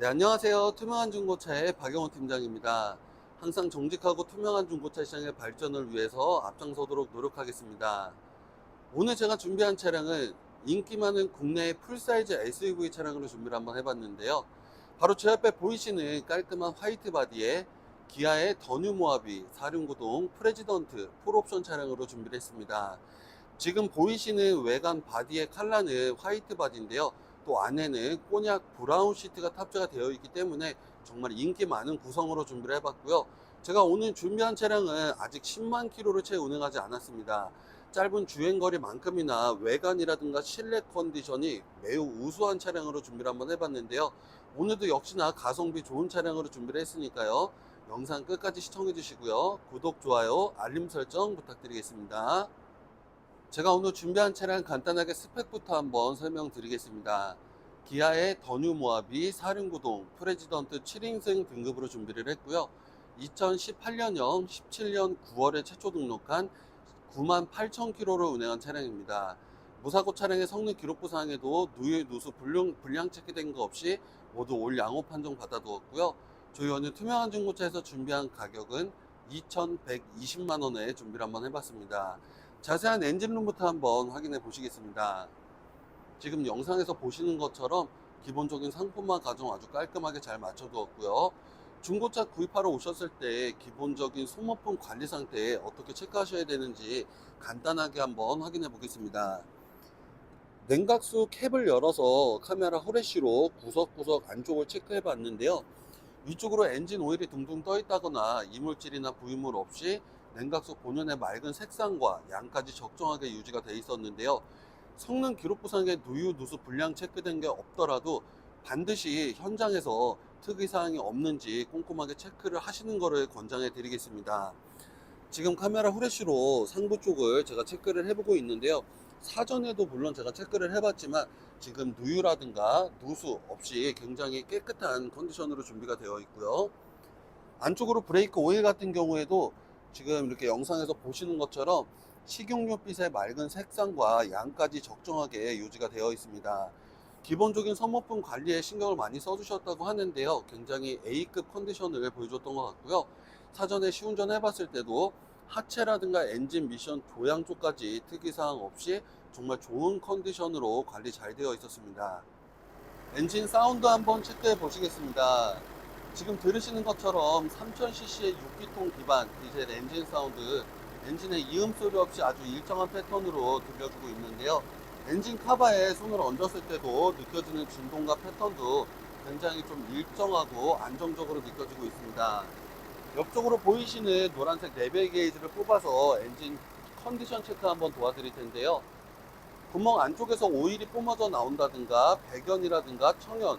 네, 안녕하세요. 투명한 중고차의 박영호 팀장입니다. 항상 정직하고 투명한 중고차 시장의 발전을 위해서 앞장서도록 노력하겠습니다. 오늘 제가 준비한 차량은 인기 많은 국내의 풀사이즈 SUV 차량으로 준비를 한번 해봤는데요. 바로 제 옆에 보이시는 깔끔한 화이트 바디에 기아의 더뉴 모하비 4륜구동 프레지던트 풀옵션 차량으로 준비를 했습니다. 지금 보이시는 외관 바디의 컬러는 화이트 바디인데요. 또 안에는 꼬냑 브라운 시트가 탑재가 되어 있기 때문에 정말 인기 많은 구성으로 준비를 해봤고요. 제가 오늘 준비한 차량은 아직 10만 킬로를 채 운행하지 않았습니다. 짧은 주행거리만큼이나 외관이라든가 실내 컨디션이 매우 우수한 차량으로 준비를 한번 해봤는데요. 오늘도 역시나 가성비 좋은 차량으로 준비를 했으니까요. 영상 끝까지 시청해 주시고요. 구독, 좋아요, 알림 설정 부탁드리겠습니다. 제가 오늘 준비한 차량 간단하게 스펙부터 한번 설명드리겠습니다. 기아의 더뉴 모하비 4륜구동 프레지던트 7인승 등급으로 준비를 했고요. 2018년형 17년 9월에 최초 등록한 9만 8천 킬로를 운행한 차량입니다. 무사고 차량의 성능 기록부 사항에도 누유, 누수, 불량, 불량 체크된 거 없이 모두 올 양호 판정 받아두었고요. 저희 오늘 투명한 중고차에서 준비한 가격은 2,120만 원에 준비를 한번 해봤습니다. 자세한 엔진룸부터 한번 확인해 보시겠습니다. 지금 영상에서 보시는 것처럼 기본적인 상품만 가정 아주 깔끔하게 잘 맞춰두었고요. 중고차 구입하러 오셨을 때 기본적인 소모품 관리 상태 어떻게 체크하셔야 되는지 간단하게 한번 확인해 보겠습니다. 냉각수 캡을 열어서 카메라 후레쉬로 구석구석 안쪽을 체크해 봤는데요. 위쪽으로 엔진 오일이 둥둥 떠 있다거나 이물질이나 부유물 없이 냉각수 본연의 맑은 색상과 양까지 적정하게 유지가 돼 있었는데요. 성능 기록 부상에 누유, 누수, 불량 체크된 게 없더라도 반드시 현장에서 특이사항이 없는지 꼼꼼하게 체크를 하시는 것을 권장해 드리겠습니다. 지금 카메라 후레쉬로 상부 쪽을 제가 체크를 해보고 있는데요. 사전에도 물론 제가 체크를 해봤지만 지금 누유라든가 누수 없이 굉장히 깨끗한 컨디션으로 준비가 되어 있고요. 안쪽으로 브레이크 오일 같은 경우에도 지금 이렇게 영상에서 보시는 것처럼 식용유빛의 맑은 색상과 양까지 적정하게 유지가 되어 있습니다. 기본적인 소모품 관리에 신경을 많이 써주셨다고 하는데요. 굉장히 A급 컨디션을 보여줬던 것 같고요. 사전에 시운전 해봤을 때도 하체라든가 엔진 미션 조향 쪽까지 특이사항 없이 정말 좋은 컨디션으로 관리 잘 되어 있었습니다. 엔진 사운드 한번 체크해 보시겠습니다. 지금 들으시는 것처럼 3000cc의 6기통 기반 디젤 엔진 사운드 엔진의 이음 소리 없이 아주 일정한 패턴으로 들려주고 있는데요. 엔진 카바에 손을 얹었을 때도 느껴지는 진동과 패턴도 굉장히 좀 일정하고 안정적으로 느껴지고 있습니다. 옆쪽으로 보이시는 노란색 레벨 게이지를 뽑아서 엔진 컨디션 체크 한번 도와드릴 텐데요. 구멍 안쪽에서 오일이 뿜어져 나온다든가 배견이라든가 청연,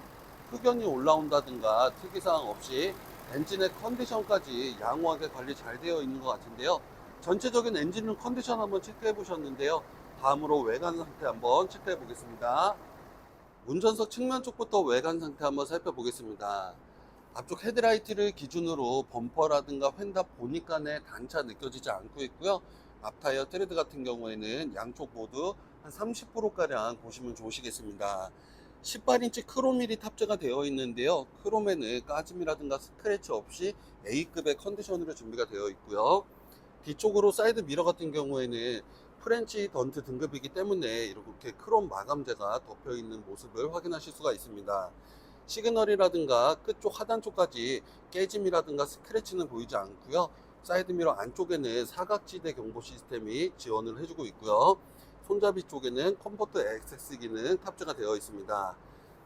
흑연이 올라온다든가 특이사항 없이 엔진의 컨디션까지 양호하게 관리 잘 되어 있는 것 같은데요. 전체적인 엔진룸 컨디션 한번 체크해 보셨는데요. 다음으로 외관 상태 한번 체크해 보겠습니다. 운전석 측면 쪽부터 외관 상태 한번 살펴보겠습니다. 앞쪽 헤드라이트를 기준으로 범퍼라든가 휀다 보니까의 단차 느껴지지 않고 있고요. 앞타이어 트레드 같은 경우에는 양쪽 모두 한 30%가량 보시면 좋으시겠습니다. 18인치 크롬 휠이 탑재가 되어 있는데요. 크롬에는 까짐이라든가 스크래치 없이 A급의 컨디션으로 준비가 되어 있고요. 뒤쪽으로 사이드 미러 같은 경우에는 프렌치 던트 등급이기 때문에 이렇게 크롬 마감재가 덮여 있는 모습을 확인하실 수가 있습니다. 시그널이라든가 끝쪽 하단 쪽까지 깨짐이라든가 스크래치는 보이지 않고요. 사이드 미러 안쪽에는 사각지대 경보 시스템이 지원을 해주고 있고요. 손잡이 쪽에는 컴포트 액세스 기능 탑재가 되어 있습니다.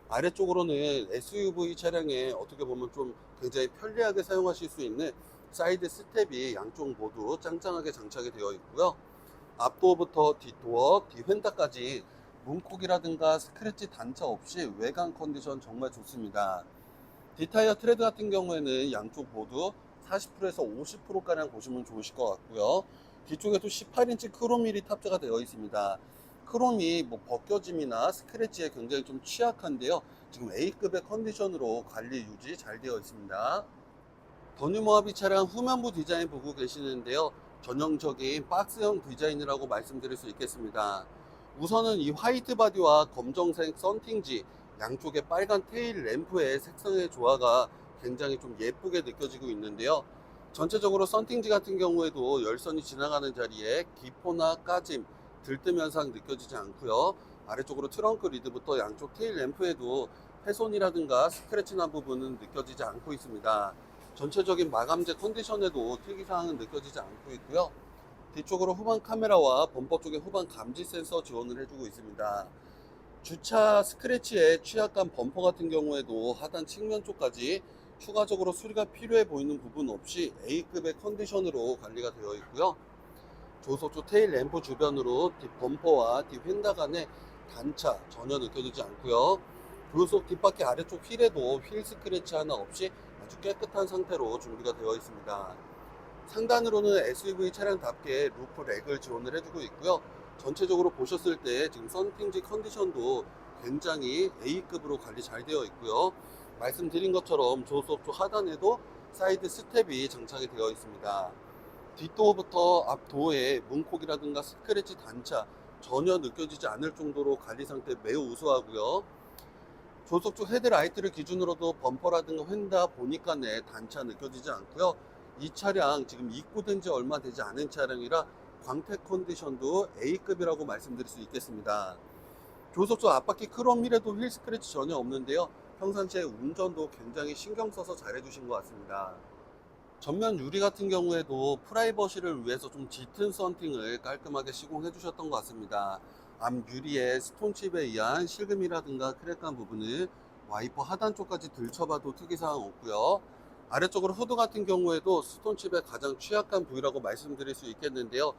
아래쪽으로는 SUV 차량에 어떻게 보면 좀 굉장히 편리하게 사용하실 수 있는 사이드 스텝이 양쪽 모두 짱짱하게 장착이 되어 있고요. 앞도어부터 뒷도어, 뒤휀다까지 문콕이라든가 스크래치 단차 없이 외관 컨디션 정말 좋습니다. 뒷타이어 트레드 같은 경우에는 양쪽 모두 40%에서 50%가량 보시면 좋으실 것 같고요. 뒤쪽에도 18인치 크롬 휠이 탑재가 되어 있습니다. 크롬이 뭐 벗겨짐이나 스크래치에 굉장히 좀 취약한데요. 지금 A급의 컨디션으로 관리 유지 잘 되어 있습니다. 더뉴 모하비 차량 후면부 디자인 보고 계시는데요. 전형적인 박스형 디자인이라고 말씀드릴 수 있겠습니다. 우선은 이 화이트 바디와 검정색 썬팅지 양쪽에 빨간 테일 램프의 색상의 조화가 굉장히 좀 예쁘게 느껴지고 있는데요. 전체적으로 썬팅지 같은 경우에도 열선이 지나가는 자리에 기포나 까짐, 들뜸 현상 느껴지지 않고요. 아래쪽으로 트렁크 리드부터 양쪽 테일 램프에도 훼손이라든가 스크래치 난 부분은 느껴지지 않고 있습니다. 전체적인 마감재 컨디션에도 특이사항은 느껴지지 않고 있고요. 뒤쪽으로 후방 카메라와 범퍼 쪽에 후방 감지 센서 지원을 해주고 있습니다. 주차 스크래치에 취약한 범퍼 같은 경우에도 하단 측면 쪽까지 추가적으로 수리가 필요해 보이는 부분 없이 A급의 컨디션으로 관리가 되어 있고요. 조속조 테일 램프 주변으로 뒷 범퍼와 뒷 휀다 간의 단차 전혀 느껴지지 않고요. 조속 뒷바퀴 아래쪽 휠에도 휠 스크래치 하나 없이 아주 깨끗한 상태로 준비가 되어 있습니다. 상단으로는 SUV 차량답게 루프 렉을 지원을 해주고 있고요. 전체적으로 보셨을 때 지금 썬팅지 컨디션도 굉장히 A급으로 관리 잘 되어 있고요. 말씀드린 것처럼 조수석 쪽 하단에도 사이드 스텝이 장착이 되어 있습니다. 뒷도어부터 앞도어에 문콕이라든가 스크래치 단차 전혀 느껴지지 않을 정도로 관리 상태 매우 우수하고요. 조속 쪽 헤드라이트를 기준으로도 범퍼라든가 휀다 보니까 내 단차 느껴지지 않고요. 이 차량 지금 입고된 지 얼마 되지 않은 차량이라 광택 컨디션도 A급이라고 말씀드릴 수 있겠습니다. 조속조 앞바퀴 크롬 휠에도 휠 스크래치 전혀 없는데요. 평상시에 운전도 굉장히 신경 써서 잘 해주신 것 같습니다. 전면 유리 같은 경우에도 프라이버시를 위해서 좀 짙은 썬팅을 깔끔하게 시공해 주셨던 것 같습니다. 앞 유리에 스톤칩에 의한 실금이라든가 크랙한 부분을 와이퍼 하단 쪽까지 들춰봐도 특이사항 없고요. 아래쪽으로 후드 같은 경우에도 스톤칩의 가장 취약한 부위라고 말씀드릴 수 있겠는데요.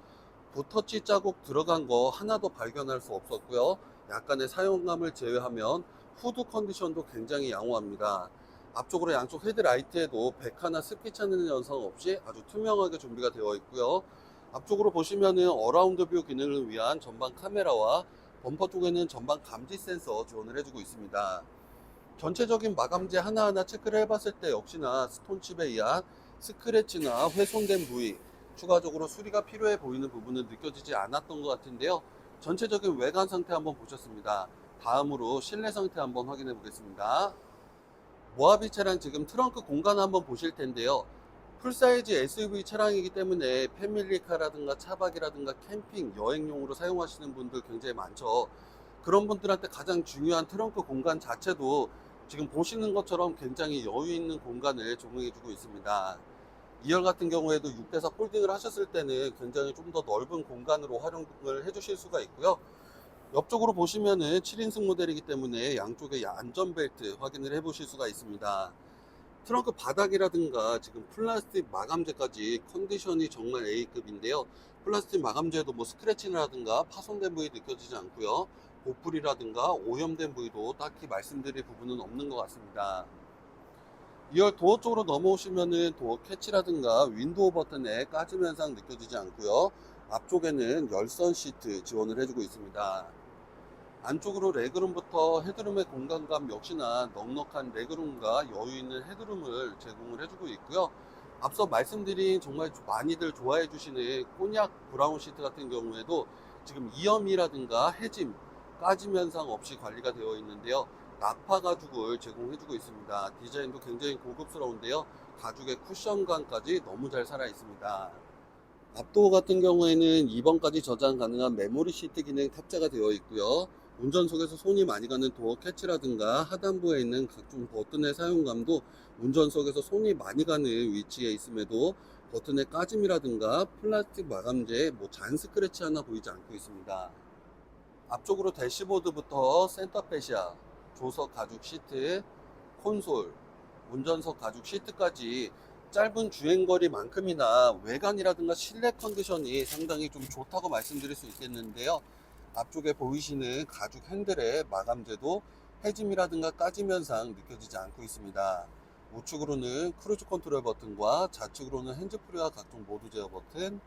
붓터치 자국 들어간 거 하나도 발견할 수 없었고요. 약간의 사용감을 제외하면 후드 컨디션도 굉장히 양호합니다. 앞쪽으로 양쪽 헤드라이트에도 백하나 습기 차는 현상 없이 아주 투명하게 준비가 되어 있고요. 앞쪽으로 보시면은 어라운드 뷰 기능을 위한 전방 카메라와 범퍼 쪽에는 전방 감지 센서 지원을 해주고 있습니다. 전체적인 마감재 하나하나 체크를 해봤을 때 역시나 스톤칩에 의한 스크래치나 훼손된 부위, 추가적으로 수리가 필요해 보이는 부분은 느껴지지 않았던 것 같은데요. 전체적인 외관 상태 한번 보셨습니다. 다음으로 실내 상태 한번 확인해 보겠습니다. 모하비 차량 지금 트렁크 공간 한번 보실 텐데요. 풀사이즈 SUV 차량이기 때문에 패밀리카라든가 차박이라든가 캠핑, 여행용으로 사용하시는 분들 굉장히 많죠. 그런 분들한테 가장 중요한 트렁크 공간 자체도 지금 보시는 것처럼 굉장히 여유 있는 공간을 제공해주고 있습니다. 2열 같은 경우에도 6대4 폴딩을 하셨을 때는 굉장히 좀 더 넓은 공간으로 활용을 해주실 수가 있고요. 옆쪽으로 보시면은 7인승 모델이기 때문에 양쪽에 안전벨트 확인을 해 보실 수가 있습니다. 트렁크 바닥이라든가 지금 플라스틱 마감재까지 컨디션이 정말 A급인데요. 플라스틱 마감재에도 뭐 스크래치라든가 파손된 부위 느껴지지 않고요. 보풀이라든가 오염된 부위도 딱히 말씀드릴 부분은 없는 것 같습니다. 2열 도어 쪽으로 넘어오시면은 도어 캐치라든가 윈도우 버튼에 까짐 현상 느껴지지 않고요. 앞쪽에는 열선 시트 지원을 해주고 있습니다. 안쪽으로 레그룸부터 헤드룸의 공간감 역시나 넉넉한 레그룸과 여유 있는 헤드룸을 제공을 해주고 있고요. 앞서 말씀드린 정말 많이들 좋아해 주시는 꼬냑 브라운 시트 같은 경우에도 지금 이염이라든가 해짐, 까짐 현상 없이 관리가 되어 있는데요. 나파 가죽을 제공해주고 있습니다. 디자인도 굉장히 고급스러운데요. 가죽의 쿠션감까지 너무 잘 살아 있습니다. 앞도어 같은 경우에는 2번까지 저장 가능한 메모리 시트 기능 탑재가 되어 있고요. 운전석에서 손이 많이 가는 도어 캐치라든가 하단부에 있는 각종 버튼의 사용감도 운전석에서 손이 많이 가는 위치에 있음에도 버튼의 까짐이라든가 플라스틱 마감재에 뭐 잔 스크래치 하나 보이지 않고 있습니다. 앞쪽으로 대시보드부터 센터 페시아, 조석 가죽 시트, 콘솔, 운전석 가죽 시트까지 짧은 주행거리만큼이나 외관이라든가 실내 컨디션이 상당히 좀 좋다고 말씀드릴 수 있겠는데요. 앞쪽에 보이시는 가죽 핸들의 마감재도 해짐이라든가 까짐 현상 느껴지지 않고 있습니다. 우측으로는 크루즈 컨트롤 버튼과 좌측으로는 핸즈프리와 각종 모드 제어 버튼,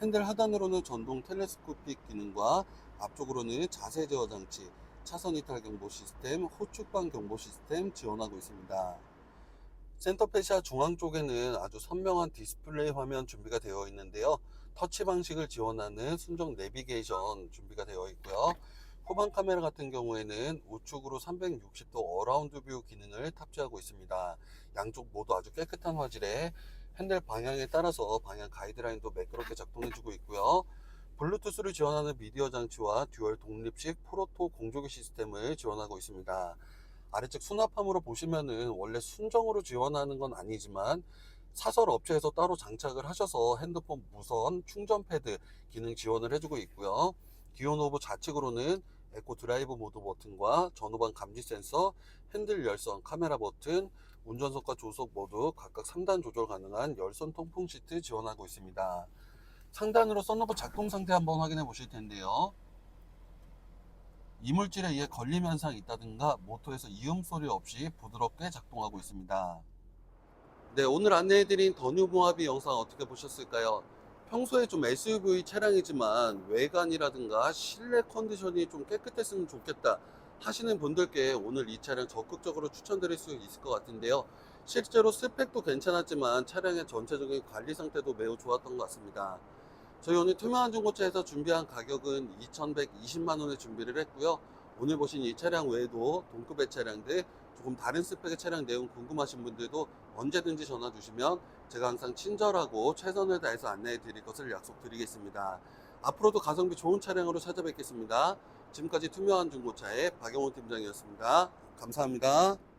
핸들 하단으로는 전동 텔레스코픽 기능과 앞쪽으로는 자세 제어 장치, 차선 이탈 경보 시스템, 호축방 경보 시스템 지원하고 있습니다. 센터페시아 중앙 쪽에는 아주 선명한 디스플레이 화면 준비가 되어 있는데요. 터치 방식을 지원하는 순정 내비게이션 준비가 되어 있고요. 후방 카메라 같은 경우에는 우측으로 360도 어라운드 뷰 기능을 탑재하고 있습니다. 양쪽 모두 아주 깨끗한 화질에 핸들 방향에 따라서 방향 가이드라인도 매끄럽게 작동해주고 있고요. 블루투스를 지원하는 미디어 장치와 듀얼 독립식 프로토 공조기 시스템을 지원하고 있습니다. 아래쪽 수납함으로 보시면은 원래 순정으로 지원하는 건 아니지만 사설 업체에서 따로 장착을 하셔서 핸드폰 무선 충전 패드 기능 지원을 해주고 있고요. 기어 노브 좌측으로는 에코 드라이브 모드 버튼과 전후방 감지 센서, 핸들 열선, 카메라 버튼, 운전석과 조석 모두 각각 3단 조절 가능한 열선 통풍 시트 지원하고 있습니다. 상단으로 썬루프 작동 상태 한번 확인해 보실 텐데요. 이물질에 의해 걸림 현상이 있다든가 모터에서 이음 소리 없이 부드럽게 작동하고 있습니다. 네, 오늘 안내해드린 더뉴 모하비 영상 어떻게 보셨을까요? 평소에 좀 SUV 차량이지만 외관이라든가 실내 컨디션이 좀 깨끗했으면 좋겠다 하시는 분들께 오늘 이 차량 적극적으로 추천드릴 수 있을 것 같은데요. 실제로 스펙도 괜찮았지만 차량의 전체적인 관리 상태도 매우 좋았던 것 같습니다. 저희 오늘 투명한 중고차에서 준비한 가격은 2,120만 원에 준비를 했고요. 오늘 보신 이 차량 외에도 동급의 차량들 조금 다른 스펙의 차량 내용 궁금하신 분들도 언제든지 전화 주시면 제가 항상 친절하고 최선을 다해서 안내해 드릴 것을 약속드리겠습니다. 앞으로도 가성비 좋은 차량으로 찾아뵙겠습니다. 지금까지 투명한 중고차의 박영호 팀장이었습니다. 감사합니다.